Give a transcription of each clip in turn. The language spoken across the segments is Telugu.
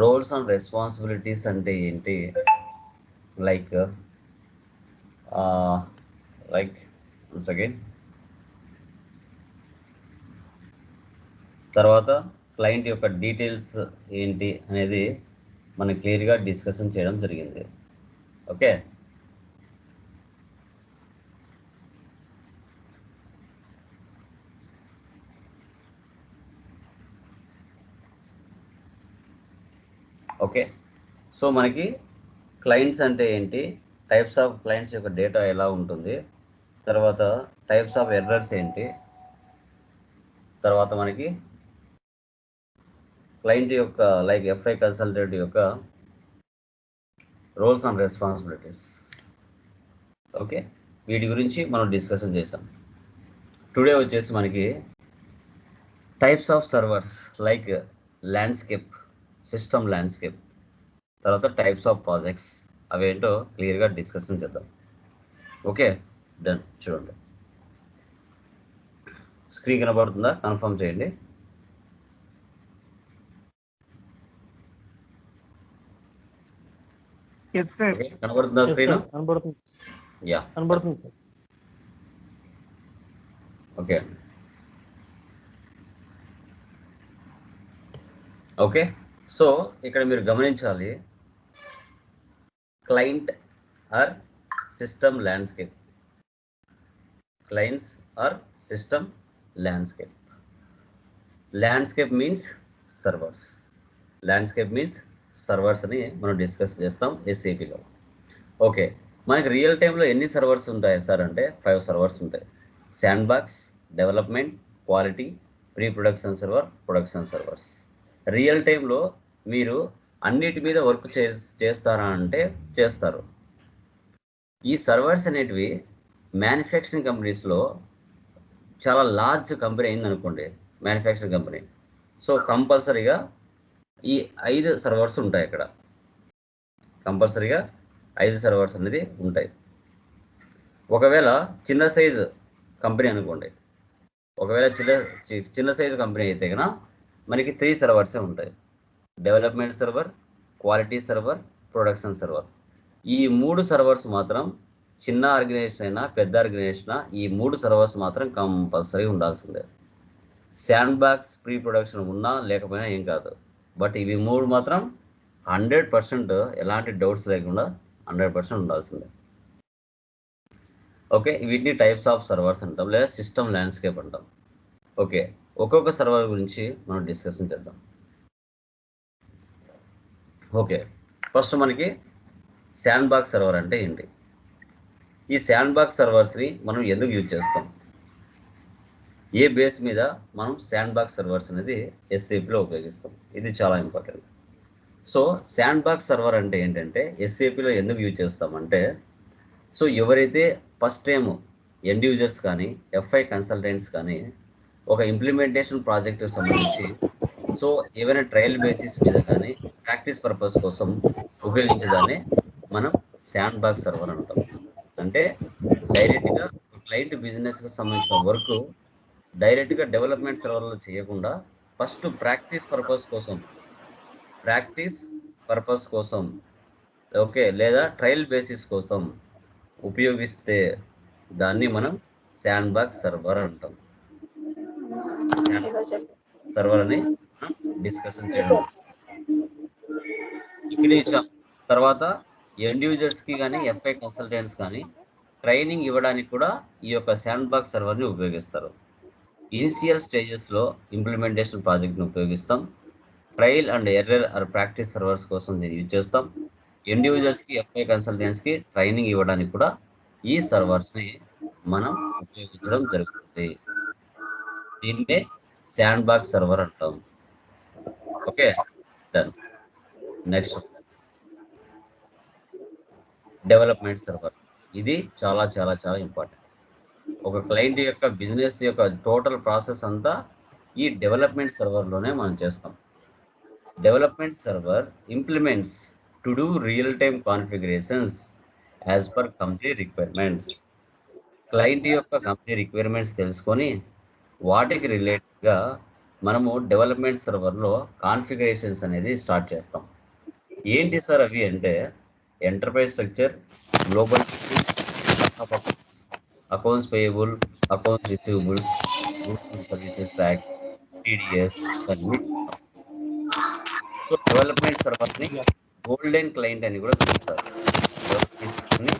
రోల్స్ అండ్ రెస్పాన్సిబిలిటీస్ అంటే ఏంటి? లైక్ లైక్ సెకండ్ తర్వాత క్లయింట్ యొక్క డీటెయిల్స్ ఏంటి అనేది మనం క్లియర్గా డిస్కషన్ చేయడం జరిగింది. ఓకే? ఓకే. సో మనకి క్లయింట్స్ అంటే ఏంటి? టైప్స్ ఆఫ్ క్లయింట్స్ యొక్క డేటా ఎలా ఉంటుంది? తర్వాత టైప్స్ ఆఫ్ ఎర్రర్స్ ఏంటి? తర్వాత మనకి క్లయింట్ యొక్క లైక్ ఎఫ్ఐ కన్సల్టెంట్ యొక్క రోల్స్ అండ్ రెస్పాన్సిబిలిటీస్. ఓకే. వీటి గురించి మనం డిస్కషన్ చేసాం టుడే వచ్చేసి మనకి types of servers like landscape. System landscape తర్వాత టైప్స్ ఆఫ్ ప్రాజెక్ట్స్ అవేంటో క్లియర్గా డిస్కషన్ చేద్దాం. ఓకే డన్ చూడండి. స్క్రీన్ కనబడుతుందా? కన్ఫర్మ్ చేయండి. కనబడుతుందా స్క్రీన్ యా కనబడుతుంది. సార్ ఓకే ఓకే సో ఇక్కడ మీరు గమనించాలి. Client or system landscape clients or system landscape landscape means servers landscape means servers అని మనం డిస్కస్ చేస్తాం ఎస్ఏపిలో ఓకే మనకి రియల్ టైంలో ఎన్ని సర్వర్స్ ఉంటాయి సార్ అంటే ఫైవ్ సర్వర్స్ ఉంటాయి. Sandbox development quality pre production server production servers real టైంలో మీరు అన్నిటి మీద వర్క్ చే చేస్తారా అంటే చేస్తారు. ఈ సర్వర్స్ అనేటివి మ్యానుఫ్యాక్చరింగ్ కంపెనీస్లో చాలా లార్జ్ కంపెనీ అయిందనుకోండి మ్యానుఫ్యాక్చరింగ్ కంపెనీ. సో కంపల్సరీగా ఈ ఐదు సర్వర్స్ ఉంటాయి ఇక్కడ. కంపల్సరీగా ఐదు సర్వర్స్ అనేది ఉంటాయి. ఒకవేళ చిన్న సైజు కంపెనీ అనుకోండి. ఒకవేళ చిన్న చి- చిన్న సైజు కంపెనీ అయితే కనుక మనకి త్రీ సర్వర్సే ఉంటాయి. Development server quality server production server ఈ మూడు సర్వర్స్ మాత్రం చిన్న ఆర్గనైజేషన్ అయినా పెద్ద ఆర్గనైజేషన్ అయినా ఈ మూడు సర్వర్స్ మాత్రం కంపల్సరీ ఉండాల్సిందే. శాండ్ బాక్స్ ప్రీ ప్రొడక్షన్ ఉన్నా లేకపోయినా ఏం కాదు. బట్ ఇవి మూడు మాత్రం హండ్రెడ్ పర్సెంట్ ఎలాంటి డౌట్స్ లేకుండా హండ్రెడ్ పర్సెంట్ ఉండాల్సిందే. ఓకే వీటిని టైప్స్ ఆఫ్ సర్వర్స్ అంటాం లేదా సిస్టమ్ ల్యాండ్స్కేప్ అంటాం. ఓకే ఒక్కొక్క సర్వర్ గురించి మనం డిస్కషన్ చేద్దాం. ఓకే ఫస్ట్ మనకి శాండ్ బాక్స్ సర్వర్ అంటే ఏంటి? ఈ శాండ్ బాక్స్ సర్వర్స్ని మనం ఎందుకు యూజ్ చేస్తాం? ఏ బేస్ మీద మనం శాండ్ బాక్స్ సర్వర్స్ అనేది ఎస్ఏపిలో ఉపయోగిస్తాం? ఇది చాలా important so sandbox server అంటే ఏంటంటే ఎస్ఏపిలో ఎందుకు యూజ్ చేస్తామంటే సో ఎవరైతే ఫస్ట్ టైం ఎండ్ యూజర్స్ కానీ ఎఫ్ఐ కన్సల్టెంట్స్ కానీ ఒక ఇంప్లిమెంటేషన్ ప్రాజెక్ట్ సంబంధించి. సో ఏవైనా ట్రయల్ బేసిస్ మీద కానీ ప్రాక్టీస్ పర్పస్ కోసం ఉపయోగించడాన్ని మనం శాండ్ బాగ్ సర్వర్ అంటాం. అంటే డైరెక్ట్గా క్లయింట్ బిజినెస్కి సంబంధించిన వర్క్ డైరెక్ట్గా డెవలప్మెంట్ సర్వర్లో చేయకుండా ఫస్ట్ ప్రాక్టీస్ పర్పస్ కోసం ప్రాక్టీస్ పర్పస్ కోసం ఓకే లేదా ట్రయల్ బేసిస్ కోసం ఉపయోగిస్తే దాన్ని మనం శాండ్ బాగ్ సర్వర్ అంటాం. సర్వర్ అని డిస్కషన్ చేయడం ఇక్కడ తర్వాత ఎండ్కి కానీ ఎఫ్ఐ కన్సల్టెంట్స్ కానీ ట్రైనింగ్ ఇవ్వడానికి కూడా ఈ యొక్క శాండ్ బాక్స్ సర్వర్ని ఉపయోగిస్తారు. ఇనిషియల్ స్టేజెస్లో ఇంప్లిమెంటేషన్ ప్రాజెక్ట్ని ఉపయోగిస్తాం. Trial and error or practice servers కోసం దీన్ని యూజ్ చేస్తాం. ఇండివిజువల్స్కి ఎఫ్ఐ కన్సల్టెంట్స్కి ట్రైనింగ్ ఇవ్వడానికి కూడా ఈ సర్వర్స్ని మనం ఉపయోగించడం జరుగుతుంది. దీన్నే శాండ్ బాగ్ సర్వర్ అంటాం okay done next development server ఇది చాలా చాలా చాలా ఇంపార్టెంట్ ఒక క్లయింట్ యొక్క బిజినెస్ యొక్క టోటల్ ప్రాసెస్ అంతా ఈ డెవలప్మెంట్ సర్వర్లోనే మనం చేస్తాం. Development server implements to do real time configurations as per company requirements client యొక్క కంపెనీ రిక్వైర్మెంట్స్ తెలుసుకొని వాటికి రిలేటెడ్గా మనము డెవలప్మెంట్ సర్వర్లో కాన్ఫిగరేషన్స్ అనేది స్టార్ట్ చేస్తాం. ఏంటి సార్ అవి అంటే enterprise structure global accounts payable accounts receivables goods and services tax TDS so development సర్వర్ని golden client అని కూడా పిలుస్తారు. డెవలప్మెంట్ సర్వర్ని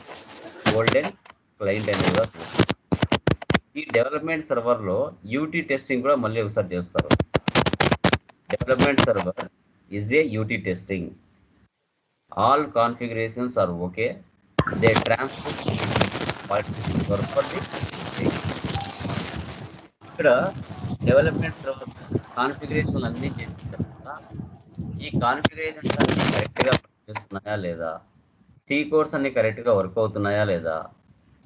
గోల్డెన్ క్లయింట్ అని కూడా పిలుస్తారు. ఈ డెవలప్మెంట్ సర్వర్లో యూటీ టెస్టింగ్ కూడా మళ్ళీ ఒకసారి చేస్తారు. Development server is a UT testing all configurations are okay they transfer ఇక్కడ డెవలప్మెంట్ సర్వర్ కాన్ఫిగరేషన్లు అన్నీ చేసిన తర్వాత ఈ కాన్ఫిగరేషన్స్ అన్ని కరెక్ట్గా పనిచేస్తున్నాయా లేదా? టీ కోడ్స్ అన్ని కరెక్ట్గా వర్క్ అవుతున్నాయా లేదా?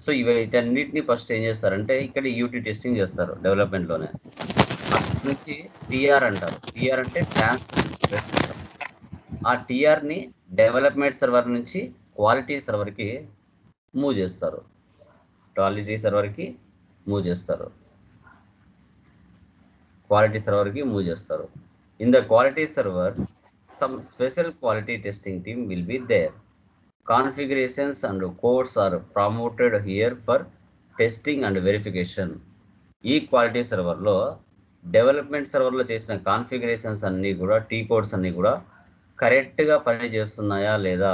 సో ఇవి వీటన్నిటిని ఫస్ట్ ఏం చేస్తారంటే ఇక్కడ యూటీ టెస్టింగ్ చేస్తారు డెవలప్మెంట్లోనే అక్కడి నుంచి టీఆర్ అంటారు. టీఆర్ అంటే ట్రాన్స్ఫర్ ఆ టీఆర్ని డెవలప్మెంట్ సర్వర్ నుంచి క్వాలిటీ సర్వర్కి మూవ్ చేస్తారు. క్వాలిటీ సర్వర్కి మూవ్ చేస్తారు. క్వాలిటీ సర్వర్కి మూవ్ చేస్తారు. In the quality server some special quality testing team will be there configurations and codes are promoted here for testing and verification ఈ క్వాలిటీ సర్వర్లో డెవలప్మెంట్ సర్వర్లో చేసిన కాన్ఫిగరేషన్స్ అన్నీ కూడా టీ కోడ్స్ అన్నీ కూడా కరెక్ట్గా పని చేస్తున్నాయా లేదా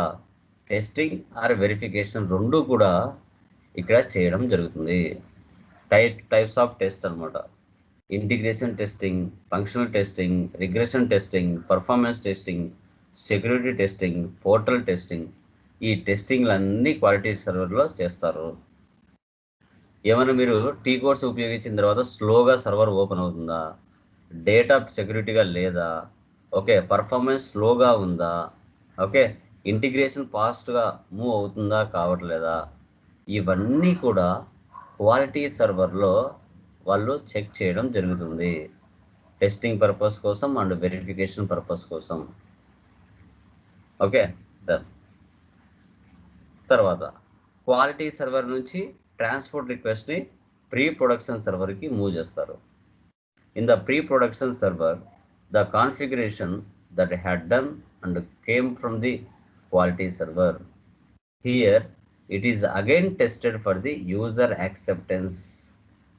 టెస్టింగ్ ఆర్ వెరిఫికేషన్ రెండు కూడా ఇక్కడ చేయడం జరుగుతుంది. టైప్ టైప్స్ ఆఫ్ టెస్ట్ అనమాట integration testing functional testing regression testing performance testing security testing portal testing ఈ టెస్టింగ్లు అన్నీ క్వాలిటీ సర్వర్లో చేస్తారు. ఏమైనా మీరు టీ కోడ్స్ ఉపయోగించిన తర్వాత స్లోగా సర్వర్ ఓపెన్ అవుతుందా? డేటా సెక్యూరిటీగా లేదా? ఓకే పర్ఫార్మెన్స్ స్లోగా ఉందా? ఓకే ఇంటిగ్రేషన్ ఫాస్ట్గా మూవ్ అవుతుందా కావట్లేదా? ఇవన్నీ కూడా క్వాలిటీ సర్వర్లో వాళ్ళు చెక్ చేయడం జరుగుతుంది. టెస్టింగ్ పర్పస్ కోసం అండ్ వెరిఫికేషన్ పర్పస్ కోసం. Okay done. తర్వాత క్వాలిటీ సర్వర్ నుంచి ట్రాన్స్పోర్ట్ రిక్వెస్ట్ని ప్రీ ప్రొడక్షన్ సర్వర్కి మూవ్ చేస్తారు. In the pre production server the configuration that had done and came from the quality server. Here it is again tested for the user acceptance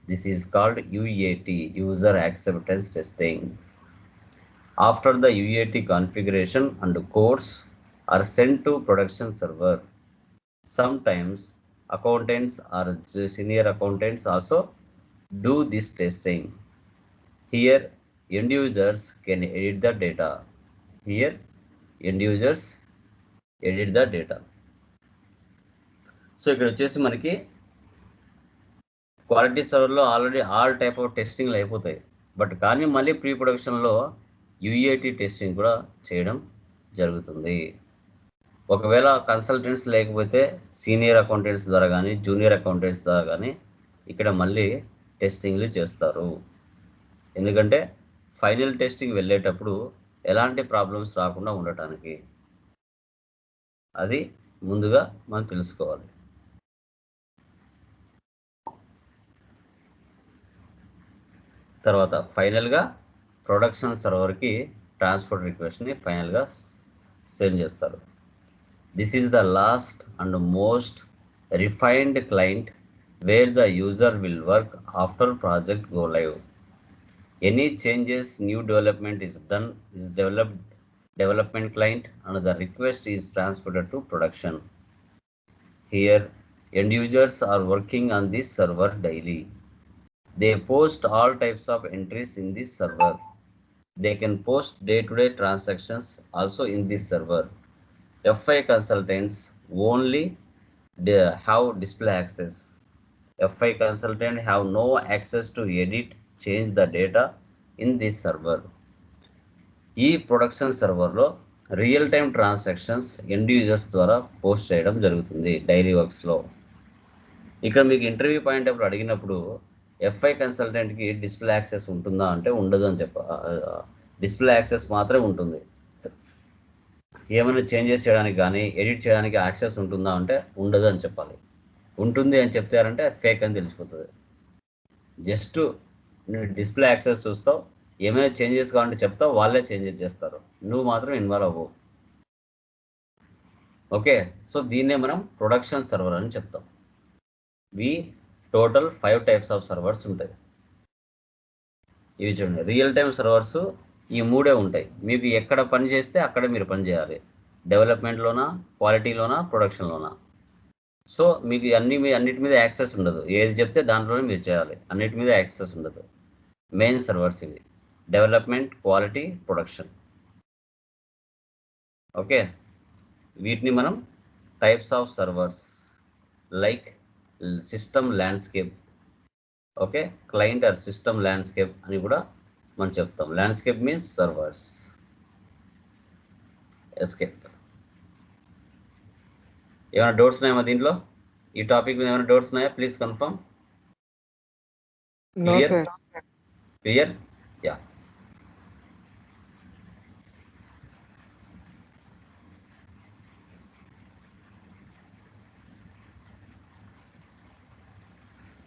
this is called UAT user acceptance testing after the UAT configuration and course are send to production server sometimes accountants or senior accountants also do this testing here end users can edit the data here end users edit the data so ఇక్కడ వచ్చేసి మనకి క్వాలిటీ సర్వర్లో ఆల్రెడీ ఆల్ టైప్ ఆఫ్ టెస్టింగ్లు అయిపోతాయి. బట్ కానీ మళ్ళీ ప్రీ ప్రొడక్షన్లో యుఏటి టెస్టింగ్ కూడా చేయడం జరుగుతుంది. ఒకవేళ కన్సల్టెంట్స్ లేకపోతే సీనియర్ అకౌంటెంట్స్ ద్వారా కానీ జూనియర్ అకౌంటెంట్స్ ద్వారా కానీ ఇక్కడ మళ్ళీ టెస్టింగ్లు చేస్తారు. ఎందుకంటే ఫైనల్ టెస్టింగ్ వెళ్ళేటప్పుడు ఎలాంటి ప్రాబ్లమ్స్ రాకుండా ఉండటానికి. అది ముందుగా మనం తెలుసుకోవాలి. తర్వాత ఫైనల్గా ప్రొడక్షన్ సర్వర్కి ట్రాన్స్పోర్ట్ రిక్వెస్ట్ని ఫైనల్గా సెండ్ చేస్తారు. This is the last and most refined client where the user will work after project go live. Any changes, new development is done, is developed development client and the request is transferred to production. Here, end users are working on this server daily. They post all types of entries in this server. They can post day-to-day -day transactions also in this server. Fi consultants only have have display access. Fi consultant have no access to edit change the data in this server. ఈ production సర్వర్లో real time transactions end users ద్వారా పోస్ట్ చేయడం జరుగుతుంది డైలీ వర్క్స్లో ఇక్కడ మీకు ఇంటర్వ్యూ పాయింట్ అప్పుడు అడిగినప్పుడు ఎఫ్ఐ కన్సల్టెంట్కి డిస్ప్లే యాక్సెస్ ఉంటుందా అంటే ఉండదు అని చెప్ప డిస్ప్లే యాక్సెస్ మాత్రమే ఉంటుంది. ఏమైనా చేంజెస్ చేయడానికి కానీ ఎడిట్ చేయడానికి యాక్సెస్ ఉంటుందా అంటే ఉండదు అని చెప్పాలి. ఉంటుంది అని చెప్తారంటే ఫేక్ అని తెలిసిపోతుంది. జస్ట్ నువ్వు డిస్ప్లే యాక్సెస్ చూస్తావు ఏమైనా చేంజెస్ కావాలంటే చెప్తావు వాళ్ళే చేంజెస్ చేస్తారు. నువ్వు మాత్రం ఇన్వాల్వ్ అవ్వవు ఓకే సో దీన్నే మనం ప్రొడక్షన్ సర్వర్ అని చెప్తాం. We total five types of servers ఉంటాయి. ఇవి చూడండి రియల్ టైమ్ సర్వర్స్ ఈ మూడే ఉంటాయి. మీకు ఎక్కడ పని చేస్తే అక్కడ మీరు పని చేయాలి. డెవలప్మెంట్లోనా క్వాలిటీలోనా ప్రొడక్షన్లోనా సో మీకు అన్ని మీ అన్నిటి మీద యాక్సెస్ ఉండదు. ఏది చెప్తే దాంట్లోనే మీరు చేయాలి. అన్నిటి మీద యాక్సెస్ ఉండదు. మెయిన్ సర్వర్స్ ఇవి. డెవలప్మెంట్ క్వాలిటీ ప్రొడక్షన్ ఓకే వీటిని మనం types of servers like system landscape okay client or system landscape అని కూడా మనం చెప్తాం ల్యాండ్స్కేప్ మీన్స్ సర్వర్స్ ఎస్కేప్ ఏమైనా డౌట్స్ ఉన్నాయా దీంట్లో ఈ టాపిక్ మీద ఏమైనా డౌట్స్ ఉన్నాయా please confirm No, Clear? sir. Clear yeah